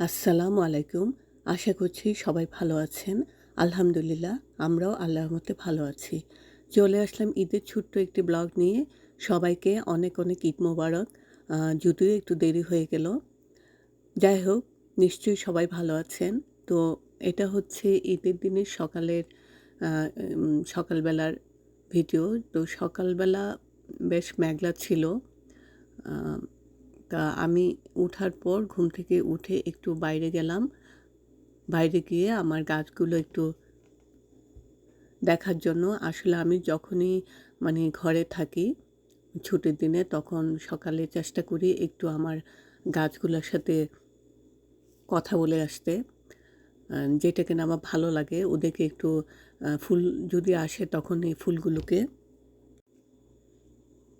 আসসালামু আলাইকুম। আশা করছি সবাই ভালো আছেন। আলহামদুলিল্লাহ, আমরাও আল্লাহর মতে ভালো আছি। চলে আসলাম ঈদের ছোট্ট একটি ব্লগ নিয়ে। সবাইকে অনেক অনেক ঈদ মোবারক। যদিও একটু দেরি হয়ে গেল। যাই হোক, নিশ্চয়ই সবাই ভালো আছেন। তো এটা হচ্ছে ঈদের দিনের সকালের সকালবেলার ভিডিও। তো সকালবেলা বেশ মেঘলা ছিল। তা আমি উঠার পর ঘুম থেকে উঠে একটু বাইরে গেলাম। বাইরে গিয়ে আমার গাছগুলো একটু দেখার জন্য। আসলে আমি যখনই মানে ঘরে থাকি ছুটির দিনে তখন সকালে চেষ্টা করি একটু আমার গাছগুলোর সাথে কথা বলে আসতে। যেটা কিনা আমার ভালো লাগে। ওদেরকে একটু ফুল যদি আসে তখন এই ফুলগুলোকে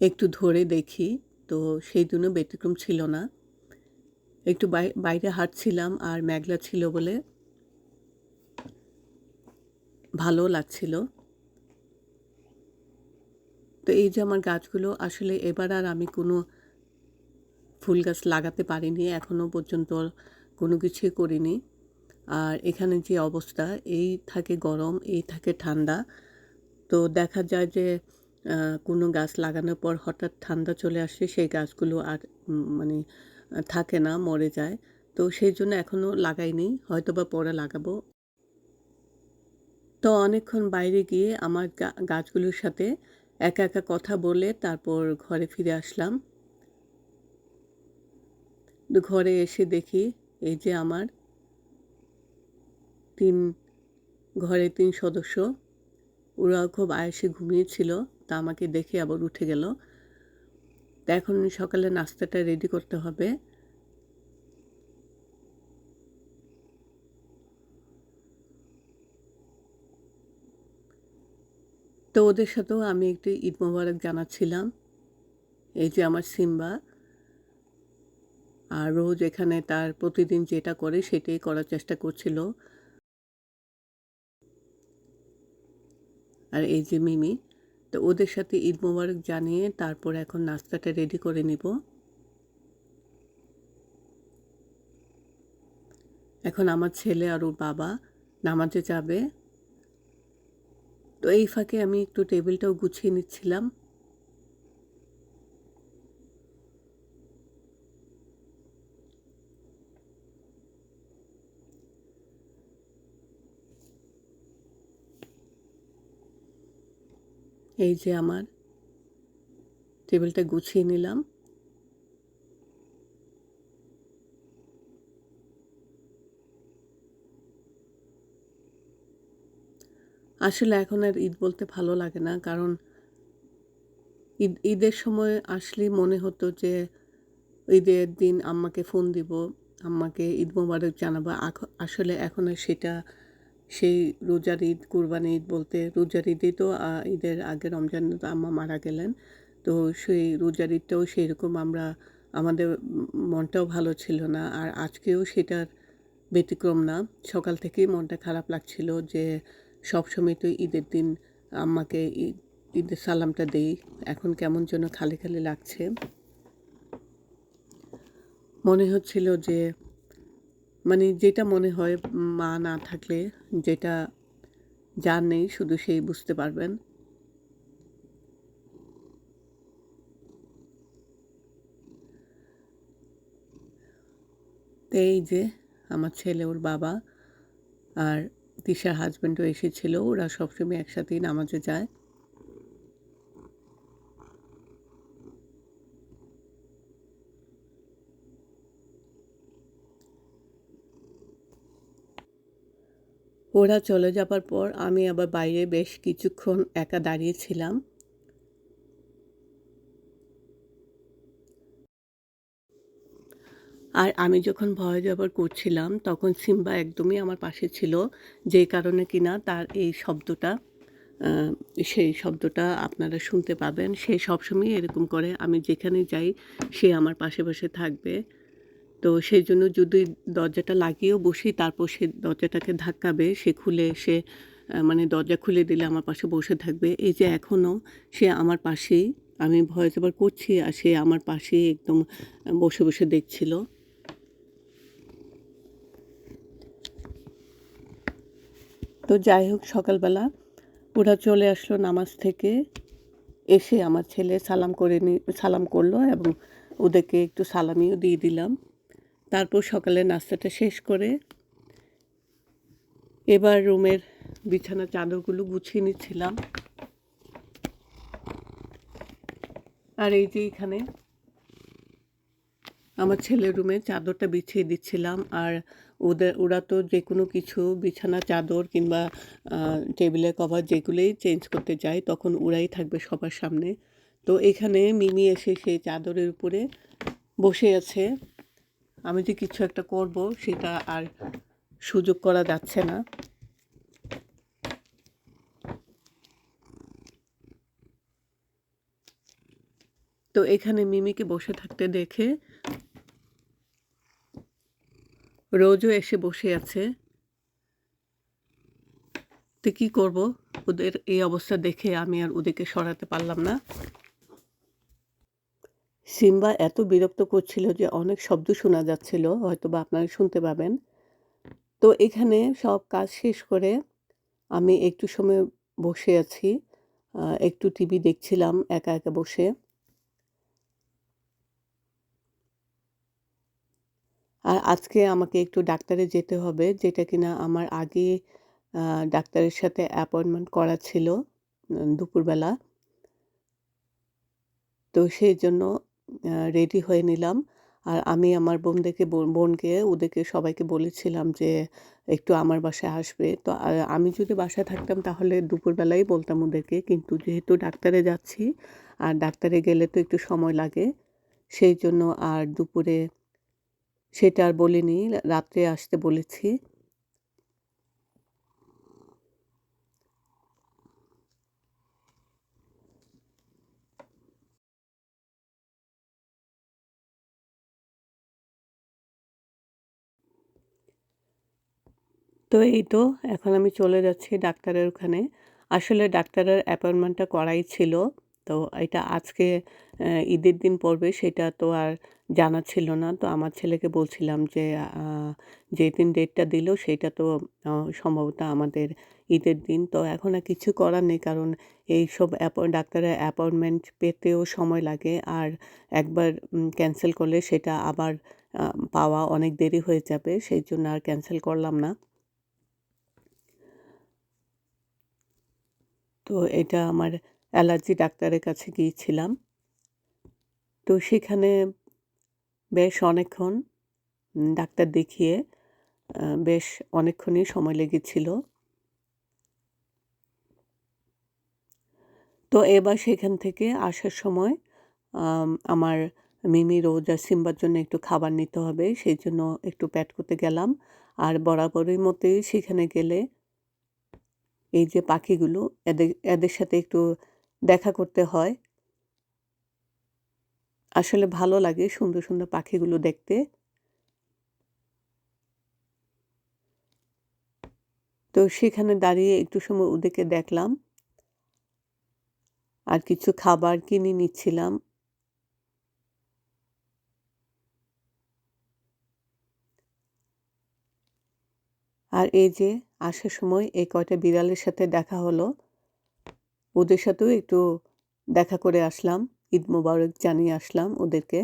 একটু ধরে দেখি। তো সেই জন্য ব্যতিক্রম ছিল না। একটু বাই- বাইরে হাঁটছিলাম আর মেঘলা ছিল বলে ভালো লাগছিল। তো এই যে আমার গাছগুলো, আসলে এবার আর আমি কোনো ফুল গাছ লাগাতে পারিনি এখনও পর্যন্ত কোনো কিছুই করিনি। আর এখানে যে অবস্থা, এই থাকে গরম, এই থাকে ঠান্ডা। তো দেখা যায় যে কোনো গাছ লাগানোর পর হঠাৎ ঠান্ডা চলে আসে, সেই গাছগুলো আর মানে থাকে না, মরে যায়। তো সেই জন্য এখনও লাগাইনি হয়তো বা পরে লাগাবো। তো অনেকক্ষণ বাইরে গিয়ে আমার গাছগুলোর সাথে একা একা কথা বলে তারপর ঘরে ফিরে আসলাম। ঘরে এসে দেখি এই যে আমার তিন ঘরে তিন সদস্য। ওরা খুব আয়েসে ঘুমিয়েছিল। তা আমাকে দেখে আবার উঠে গেল। তা এখন সকালে নাস্তাটা রেডি করতে হবে। তো ওদের সাথেও আমি একটি ঈদ মোবারক জানাচ্ছিলাম। এই যে আমার সিম্বা। আর রোজ এখানে তার প্রতিদিন যেটা করে সেটাই করার চেষ্টা করছিল। আর এই যে মিমি। তো ওদের সাথে ঈদ মোবারক জানিয়ে তারপর এখন নাস্তাটা রেডি করে নিব। এখন আমার ছেলে আর ওর বাবা নামাজে যাবে। তো এই ফাঁকে আমি একটু টেবিলটাও গুছিয়ে নিচ্ছিলাম। এই যে আমার টেবিলটা গুছিয়ে নিলাম। আসলে এখন আর ঈদ বলতে ভালো লাগে না, কারণ ঈদ, ঈদের সময় আসলেই মনে হতো যে ঈদের দিন আম্মাকে ফোন দিব, আম্মাকে ঈদ মোবারক জানাব। আসলে এখন আর সেটা সেই রোজার ঈদ, কুরবানি ঈদ বলতে রোজার ঈদেই তো ঈদের আগে রমজান তো আম্মা মারা গেলেন। তো সেই রোজার ঈদটাও সেরকম আমরা, আমাদের মনটাও ভালো ছিল না। আর আজকেও সেটার ব্যতিক্রম না। সকাল থেকেই মনটা খারাপ লাগছিল যে সবসময় তো ঈদের দিন আম্মাকে ঈদ ঈদের সালামটা দেই। এখন কেমন যেন খালি খালি লাগছে। মনে হচ্ছিল যে মানে যেটা মনে হয় মা না থাকলে যেটা যার নেই শুধু সেই বুঝতে পারবেন। তো এই যে আমার ছেলে, ওর বাবা আর তিশার হাজব্যান্ডও এসেছিল, ওরা সবসময় একসাথেই নামাজে যায়। ওরা চলে যাবার পর আমি আবার বাইরে বেশ কিছুক্ষণ একা দাঁড়িয়েছিলাম। আর আমি যখন ভয় যাবার করছিলাম, তখন সিম্বা একদমই আমার পাশে ছিল, যে কারণে কিনা তার এই শব্দটা সেই শব্দটা আপনারা শুনতে পাবেন। সে সবসময় এরকম করে, আমি যেখানে যাই সে আমার পাশে পাশে থাকবে। তো সেই জন্য যদি দরজাটা লাগিয়েও বসি, তারপর সে দরজাটাকে ধাক্কাবে, সে খুলে, সে মানে দরজা খুলে দিলে আমার পাশে বসে থাকবে। এই যে এখনও সে আমার পাশেই, আমি ভয়েস ওভার করছি আর সে আমার পাশেই একদম বসে বসে দেখছিল। তো যাই হোক, সকালবেলা ওরা চলে আসলো নামাজ থেকে। এসে আমার ছেলে সালাম করে নি, সালাম করল এবং ওদেরকে একটু সালামিও দিয়ে দিলাম। তারপর সকালে নাস্তাটা শেষ করে এবার রুমের বিছানা চাদরগুলো গুছিয়ে নিচ্ছিলাম। আর এই যে এখানে আমার ছেলের রুমে চাদরটা বিছিয়ে দিচ্ছিলাম আর ওদের, ওরা তো যে কোনো কিছু বিছানা চাদর কিংবা টেবিলের কভার যেগুলোই চেঞ্জ করতে যায় তখন ওরাই থাকবে সবার সামনে। তো এখানে মিমি এসে সেই চাদরের উপরে বসে আছে। আমি যে কিছু একটা করব, সেটা আর সুযোগ করা যাচ্ছে না। তো এখানে মিমিকে বসে থাকতে দেখে রোজও এসে বসে আছে। তো কী করব? ওদের এই অবস্থা দেখে আমি আর ওদেরকে সরাতে পারলাম না। সিম্বা এত বিরক্ত করছিল যে অনেক শব্দ শোনা যাচ্ছিল হয়তো বা আপনারা শুনতে পাবেন। তো এখানে সব কাজ শেষ করে আমি একটু সময় বসে আছি। একটু টিভি দেখছিলাম একা একা বসে। আর আজকে আমাকে একটু ডাক্তারে যেতে হবে, যেটা কিনা আমার আগে ডাক্তারের সাথে অ্যাপয়েন্টমেন্ট করা ছিল দুপুরবেলা। তো সেই জন্য রেডি হয়ে নিলাম। আর আমি আমার বোনদেরকে বোনকে, ওদেরকে সবাইকে বলেছিলাম যে, একটু আমার বাসায় আসবে। তো আমি যদি বাসায় থাকতাম তাহলে দুপুরবেলাই বলতাম ওদেরকে, কিন্তু যেহেতু ডাক্তারে যাচ্ছি, আর ডাক্তারে গেলে তো একটু সময় লাগে, সেই জন্য আর দুপুরে সেটা আর বলিনি রাত্রে আসতে বলেছি। তো এই তো, এখন আমি চলে যাচ্ছি ডাক্তারের ওখানে। আসলে ডাক্তারের অ্যাপয়েন্টমেন্টটা করাই ছিল, তো এটা আজকে ঈদের দিন পড়বে সেটা তো আর জানা ছিল না। তো আমার ছেলেকে বলছিলাম যে যে দিন ডেটটা দিল সেটা তো সম্ভবত আমাদের ঈদের দিন। তো এখন আর কিছু করার নেই কারণ এইসব ডাক্তারের অ্যাপয়েন্টমেন্ট পেতেও সময় লাগে আর একবার ক্যান্সেল করলে সেটা আবার পাওয়া অনেক দেরি হয়ে যাবে, সেই জন্য আর ক্যান্সেল করলাম না। তো এটা আমার অ্যালার্জি ডাক্তারের কাছে গিয়েছিলাম। তো সেখানে বেশ অনেকক্ষণ ডাক্তার দেখিয়ে বেশ অনেকক্ষণই সময় লেগেছিল। তো এবার সেখান থেকে আসার সময় আমার মিমি রোজ আর সিম্বার জন্য একটু খাবার নিতে হবে, সেই জন্য একটু প্যাট করতে গেলাম। আর বরাবরের মতোই সেখানে গেলে এই যে পাখিগুলো, এদের এদের সাথে একটু দেখা করতে হয়। আসলে ভালো লাগে সুন্দর সুন্দর পাখিগুলো দেখতে। তো সেখানে দাঁড়িয়ে একটু সময় ওদেরকে দেখলাম। আর কিছু খাবার কিনে নিচ্ছিলাম। আর এই যে আসার সময় এই কয়টা বিড়ালের সাথে দেখা হলো, ওদের সাথেও একটু দেখা করে আসলাম, ঈদ মোবারক জানিয়ে আসলাম ওদেরকে।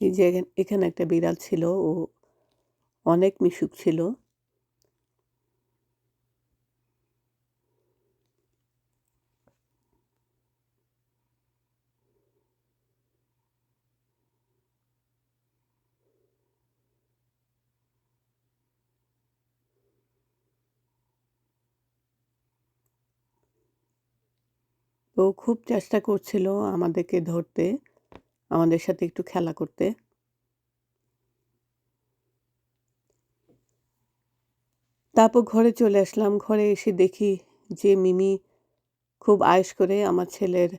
এই যে এখানে একটা বিড়াল ছিল, ও অনেক মিশুক ছিল। ও খুব চেষ্টা করছিল আমাদেরকে ধরতে, আমাদের সাথে একটু খেলা করতে। তারপর ঘরে চলে আসলাম। ঘরে এসে দেখি যে মিমি খুব আয়েস করে আমার ছেলের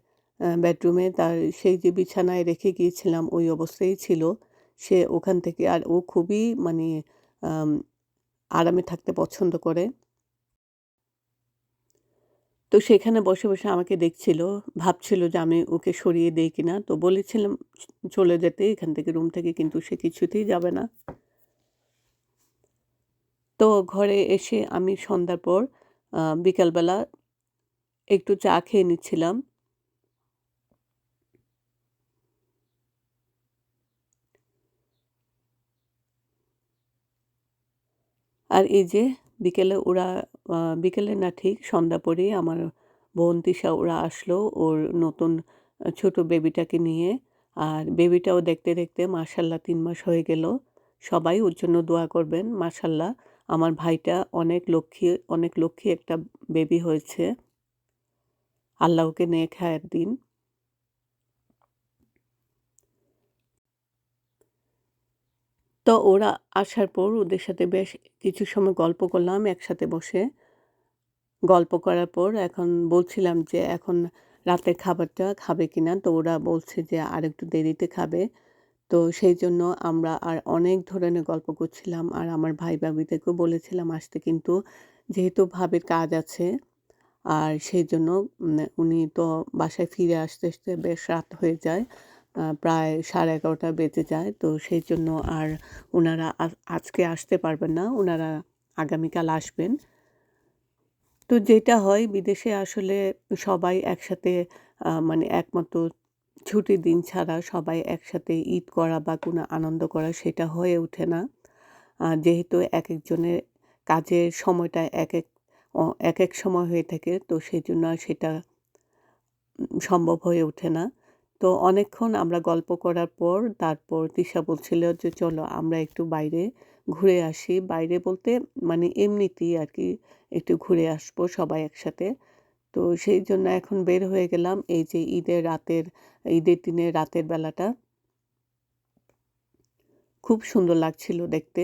বেডরুমে তার সেই যে বিছানায় রেখে গিয়েছিলাম ওই অবস্থায় ছিল সে ওখান থেকে। আর ও খুবই মানে আরামে থাকতে পছন্দ করে। তো সেখানে বসে, বসে আমাকে দেখছিল। ভাবছিল যে আমি ওকে সরিয়ে দেই কিনা। তো বলেছিলাম চলে যেতে এখান থেকে রুম থেকে কিন্তু সে কিছুতেই যাবে না। তো ঘরে এসে আমি সন্ধ্যার পর বিকালবেলা একটু চা খেয়ে নিচ্ছিলাম। আর এই যে বিকেলে ওরা বিকেলে না ঠিক সন্ধ্যা পরে আমার বোন তিশা ওরা আসলো ওর নতুন ছোট বেবিটাকে নিয়ে। আর বেবিটাও দেখতে, দেখতে মার্শাল্লাহ তিন মাস হয়ে গেল। সবাই ওর জন্য দোয়া করবেন। মার্শাল্লাহ আমার ভাইটা অনেক লক্ষ্মী, অনেক লক্ষ্মী একটা বেবি হয়েছে। আল্লাহকে নেক হায়াত দিন। তো ওরা আসার পর ওদের সাথে বেশ কিছু সময় গল্প করলাম একসাথে বসে। গল্প করার পর এখন বলছিলাম যে এখন রাতের খাবারটা খাবে কিনা? তো ওরা বলছে যে আরেকটু দেরিতে খাবে। তো সেই জন্য আমরা আর অনেক ধরনের গল্প করছিলাম। আর আমার ভাই-ভাবিদেরকেও বলেছিলাম আসতে কিন্তু যেহেতু ভাবির কাজ আছে আর সেই জন্য উনি তো বাসায় ফিরে আসতে, আসতে বেশ রাত হয়ে যায়। প্রায় 11:30 বেজে যায়। তো সেই জন্য আর ওনারা আজকে আসতে পারবেন না। ওনারা আগামীকাল আসবেন। তো যেটা হয়, বিদেশে আসলে সবাই একসাথে মানে একমত ছুটির দিন ছাড়া সবাই একসাথে ঈদ করা বা কোনো আনন্দ করা সেটা হয়ে ওঠে না। যেহেতু এক একজনের কাজের সময়টা এক এক এক এক সময় হয়ে থাকে, তো সেজন্য আর সেটা সম্ভব হয়ে ওঠে না। তো অনেকক্ষণ আমরা গল্প করার পর তারপর তিশা বলছিল যে, "চলো আমরা একটু বাইরে ঘুরে আসি।" বাইরে বলতে মানে এমনিতেই আর কি একটু ঘুরে আসব সবাই একসাথে। তো সেই জন্য এখন বের হয়ে গেলাম এই যে ঈদের রাতের ঈদের দিনের রাতের বেলাটা। খুব সুন্দর লাগছিল দেখতে।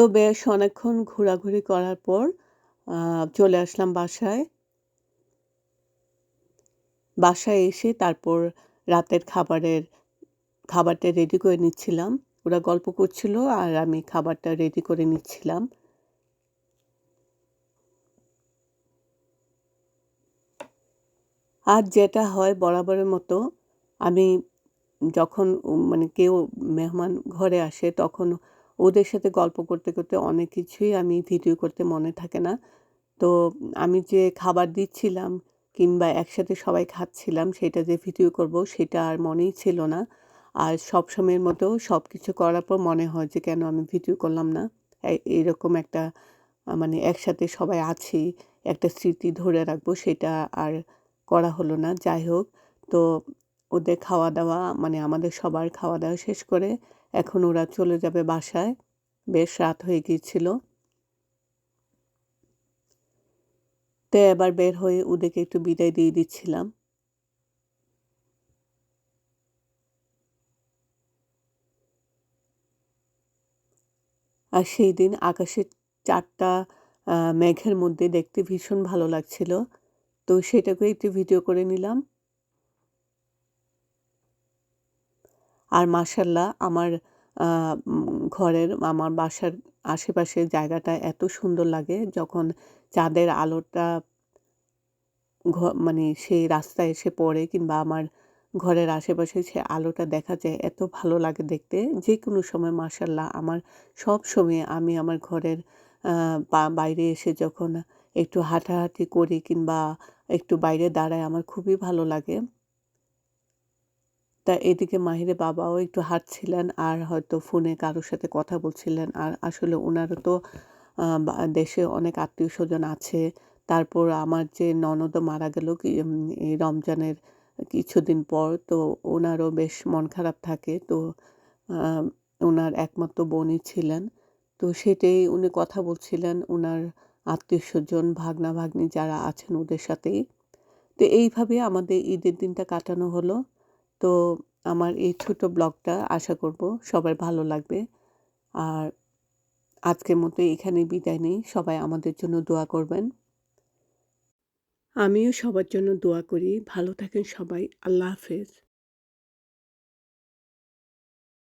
তো বেশ অনেকক্ষণ ঘোরাঘুরি করার পর চলে আসলাম বাসায়। বাসায় এসে তারপর রাতের খাবারের, খাবারটা রেডি করে নিচ্ছিলাম। ওরা গল্প করছিল আর আমি খাবারটা রেডি করে নিচ্ছিলাম। আর যেটা হয় বরাবরের মতো, আমি যখন মানে কেউ মেহমান ঘরে আসে তখন ওদের সাথে গল্প করতে, করতে অনেক কিছুই আমি ভিডিও করতে মনে থাকে না। তো আমি যে খাবার দিচ্ছিলাম কিংবা একসাথে সবাই খাচ্ছিলাম সেটা যে ভিডিও করব সেটা আর মনেই ছিল না। আর সব সবসময়ের মতো সব কিছু করার পর মনে হয় যে কেন আমি ভিডিও করলাম না। এরকম একটা মানে একসাথে সবাই আছি, একটা স্মৃতি ধরে রাখব সেটা আর করা হলো না। যাই হোক তো ওদের খাওয়া-দাওয়া মানে আমাদের সবার খাওয়া-দাওয়া শেষ করে এখন ওরা চলে যাবে বাসায়। বেশ রাত হয়ে গিয়েছিল। তো এবার বের হয়ে ওদেরকে একটু বিদায় দিয়ে দিচ্ছিলাম। আর সেইদিন আকাশে ৪ টা আ মেঘের মধ্যে দেখতে ভীষণ ভালো লাগছিল। তো সেটাকে একটু ভিডিও করে নিলাম। আর মাশাআল্লাহ আমার ঘরের, আমার বাসার আশেপাশের জায়গাটা এত সুন্দর লাগে যখন চাঁদের আলোটা মানে সেই রাস্তায় এসে পড়ে কিংবা আমার ঘরের আশেপাশে সে আলোটা দেখা যায় এত ভালো লাগে দেখতে। যে কোনো সময় মাশাআল্লাহ আমার সব সময় আমি আমার ঘরের বাইরে এসে যখন একটু হাঁটাহাঁটি করি কিংবা একটু বাইরে দাঁড়াই আমার খুবই ভালো লাগে। তা এদিকে মাহিরের বাবাও একটু হাঁটছিলেন আর হয়তো ফোনে কারোর সাথে কথা বলছিলেন। আর আসলে ওনারও তো দেশে অনেক আত্মীয় স্বজন আছে। তারপর আমার যে ননদও মারা গেল এই রমজানের কিছুদিন পর। তো ওনারও বেশ মন খারাপ থাকে। তো ওনার একমাত্র বোনই ছিলেন। তো সেটাই উনি কথা বলছিলেন উনার আত্মীয়স্বজন, ভাগনা-ভাগ্নী যারা আছেন ওদের সাথেই। তো এইভাবে আমাদের ঈদের দিনটা কাটানো হলো। তো আমার এই ছোট ব্লগটা আশা করব সবার ভালো লাগবে। আর আজকের মতো এখানে বিদায় নেই। সবাই আমাদের জন্য দোয়া করবেন। আমিও সবার জন্য দোয়া করি। ভালো থাকেন সবাই। আল্লাহ হাফেজ।